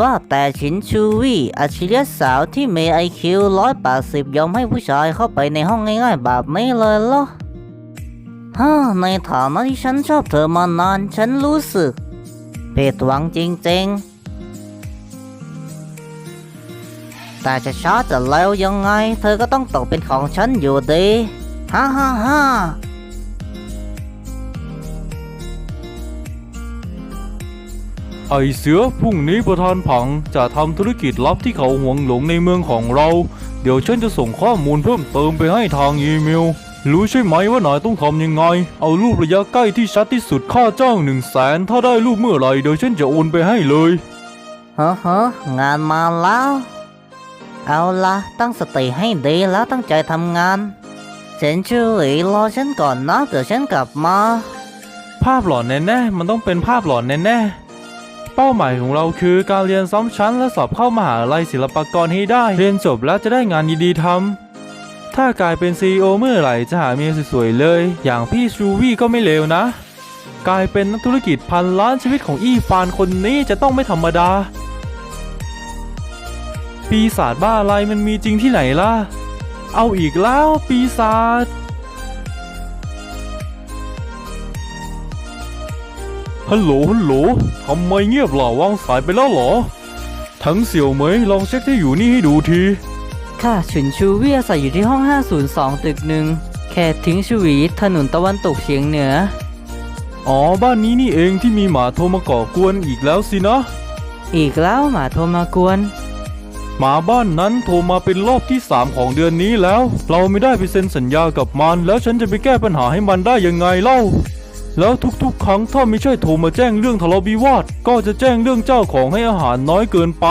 ว่าแต่ชินชูวี่อัจฉริยะสาวที่มีไอคิวร้อยแปดสิบยอมให้ผู้ชายเข้าไปในห้องง่ายๆแบบนี้เลยเหรอฮ่าในฐานะที่ฉันชอบเธอมานานฉันรู้สึกผิดหวังจริงๆ แต่จะช้าจะเร็วยังไง เธอก็ต้องตกเป็นของฉันอยู่ดี ฮ่าฮ่าฮ่า ไอเสือพรุ่งนี้ประธานผังจะทำธุรกิจลับที่เขาหวงหลงในเมืองของเรา เดี๋ยวฉันจะส่งข้อมูลเพิ่มเติมไปให้ทางอีเมล รู้ใช่ไหมว่านายต้องทำยังไง เอารูประยะใกล้ที่ชัดที่สุดค่าจ้างหนึ่งแสนถ้าได้รูปเมื่อไหร่เดี๋ยวฉันจะโอนไปให้เลยเฮ้อเฮ้องานมาแล้ว เอาละตั้งสติให้ดีแล้วตั้งใจทำงานเซนชูอีรอฉันก่อนนะเดี๋ยวฉันกลับมา ภาพหลอนแน่ๆมันต้องเป็นภาพหลอนแน่ๆ เป้าหมายของเราคือการเรียนซ้ำชั้นและสอบเข้ามหาลัยศิลปากรให้ได้ เรียนจบแล้วจะได้งานดีๆทำถ้ากลายเป็น CEO เมื่อไหร่จะหาเมียสวยๆเลย อย่างพี่ชูวี่ก็ไม่เลวนะ กลายเป็นนักธุรกิจพันล้านชีวิตของอี้ฟานคนนี้จะต้องไม่ธรรมดา ปีศาจบ้าอะไรมันมีจริงที่ไหนล่ะ เอาอีกแล้วปีศาจ ฮัลโหลฮัลโหลทำไมเงียบล่ะวางสายไปแล้วเหรอ ทั้งเสี่ยวเหมยลองเช็คที่อยู่นี่ให้ดูที ค่ะฉุนชูเวียอาศัยอยู่ที่ห้อง 502 ตึกหนึ่งเขตทิ้งชวีถนนตะวันตกเฉียงเหนือ อ๋อบ้านนี้นี่เองที่มีหมาโทรมาก่อกวนอีกแล้วสินะ อีกแล้วหมาโทรมากวน หมาบ้านนั้นโทรมาเป็นรอบที่ 3 ของเดือนนี้แล้ว เราไม่ได้ไปเซ็นสัญญากับมัน แล้วฉันจะไปแก้ปัญหาให้มันได้ยังไงเล่า แล้วทุกๆ ครั้งถ้าไม่ใช่โทรมาแจ้งเรื่องทะเลาะวิวาท ก็จะแจ้งเรื่องเจ้าของให้อาหารน้อยเกินไป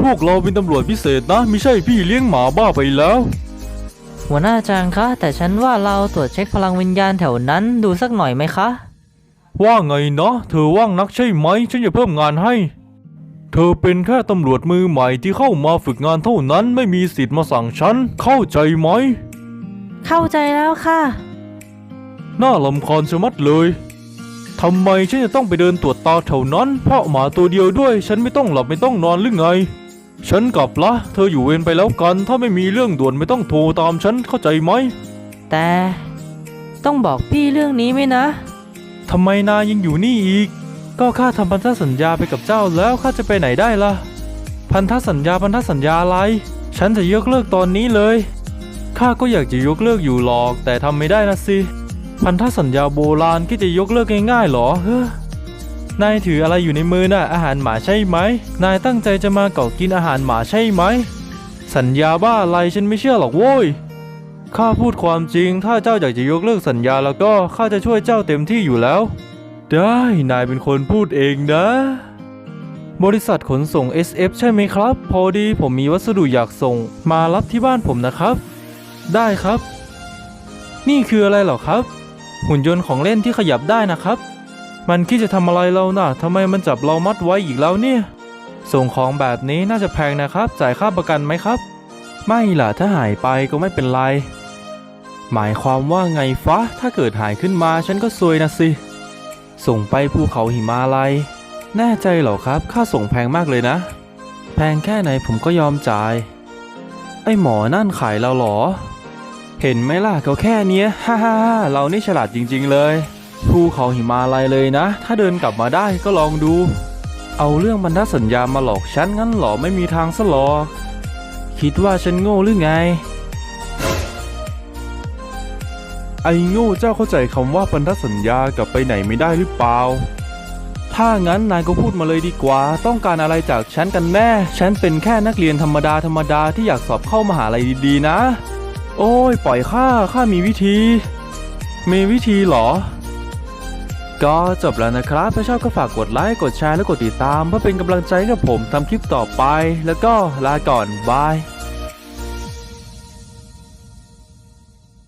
พวกเราเป็นตำรวจพิเศษนะ ไม่ใช่พี่เลี้ยงหมาบ้าไปแล้ว หัวหน้าจางคะ แต่ฉันว่าเราตรวจเช็คพลังวิญญาณแถวนั้นดูสักหน่อยไหมคะ ว่าไงนะเธอว่างนักใช่ไหม ฉันจะเพิ่มงานให้ เธอเป็นแค่ตำรวจมือใหม่ที่เข้ามาฝึกงานเท่านั้นไม่มีสิทธิ์มาสั่งฉันเข้าใจไหม เข้าใจแล้วค่ะ น่าลำคาญชะมัดเลยทำไมฉันจะต้องไปเดินตรวจตาแถวนั้น เพราะหมาตัวเดียวด้วย ฉันไม่ต้องหลับไม่ต้องนอนหรือไง ฉันกลับละ เธออยู่เวรไปแล้วกัน ถ้าไม่มีเรื่องด่วนไม่ต้องโทรตามฉันเข้าใจไหม แต่ ต้องบอกพี่เรื่องนี้ไหมนะ ทำไมนายยังอยู่นี่อีก ก็ข้าทำพันธสัญญาไปกับเจ้าแล้วข้าจะไปไหนได้ล่ะ พันธสัญญาพันธสัญญาอะไร ฉันจะยกเลิกตอนนี้เลย ข้าก็อยากจะยกเลิกอยู่หรอก แต่ทำไม่ได้นะสิ พันธสัญญาโบราณก็จะยกเลิกง่ายๆหรอเฮ้อนายถืออะไรอยู่ในมือน่ะอาหารหมาใช่ไหม นายตั้งใจจะมาเกาะกินอาหารหมาใช่ไหม สัญญาบ้าอะไรฉันไม่เชื่อหรอกโว้ยข้าพูดความจริง ถ้าเจ้าอยากจะยกเลิกสัญญาแล้วก็ข้าจะช่วยเจ้าเต็มที่อยู่แล้ว ได้นายเป็นคนพูดเองนะ บริษัทขนส่ง SF ใช่ไหมครับ พอดีผมมีวัสดุอยากส่ง มารับที่บ้านผมนะครับ ได้ครับ นี่คืออะไรหรอครับ หุ่นยนต์ของเล่นที่ขยับได้นะครับ มันคิดจะทำอะไรเราน่ะทำไมมันจับเรามัดไว้อีกแล้วเนี่ย ส่งของแบบนี้น่าจะแพงนะครับ จ่ายค่าประกันไหมครับ ไม่ล่ะถ้าหายไปก็ไม่เป็นไร หมายความว่าไงฟ้าถ้าเกิดหายขึ้นมาฉันก็ซวยนะสิ ส่งไปภูเขาหิมาลัย แน่ใจเหรอครับ ค่าส่งแพงมากเลยนะ แพงแค่ไหนผมก็ยอมจ่าย ไอ้หมอนั่นขายเราเหรอ เห็นไหมล่ะเขาแค่เนี้ยฮ่าฮ่าเรานี่ฉลาดจริง ๆ เลยภูเขาหิมาลัยเลยนะ ถ้าเดินกลับมาได้ก็ลองดู เอาเรื่องบรรทัดสัญญามาหลอกฉันงั้นหรอไม่มีทางซะหรอกคิดว่าฉันโง่หรือไง ไอ้โง่เจ้าเข้าใจคำว่าพันธสัญญากับไปไหนไม่ได้หรือเปล่า ถ้างั้นนายก็พูดมาเลยดีกว่า ต้องการอะไรจากฉันกันแน่ ฉันเป็นแค่นักเรียนธรรมดาธรรมดาที่อยากสอบเข้ามหาลัยดีๆนะ โอ้ยปล่อยข้าข้ามีวิธี มีวิธีเหรอ ก็จบแล้วนะครับ ถ้าชอบก็ฝากกดไลค์ กดแชร์ และกดติดตาม เพื่อเป็นกำลังใจให้กับผมทำคลิปต่อไป แล้วก็ลาก่อน บาย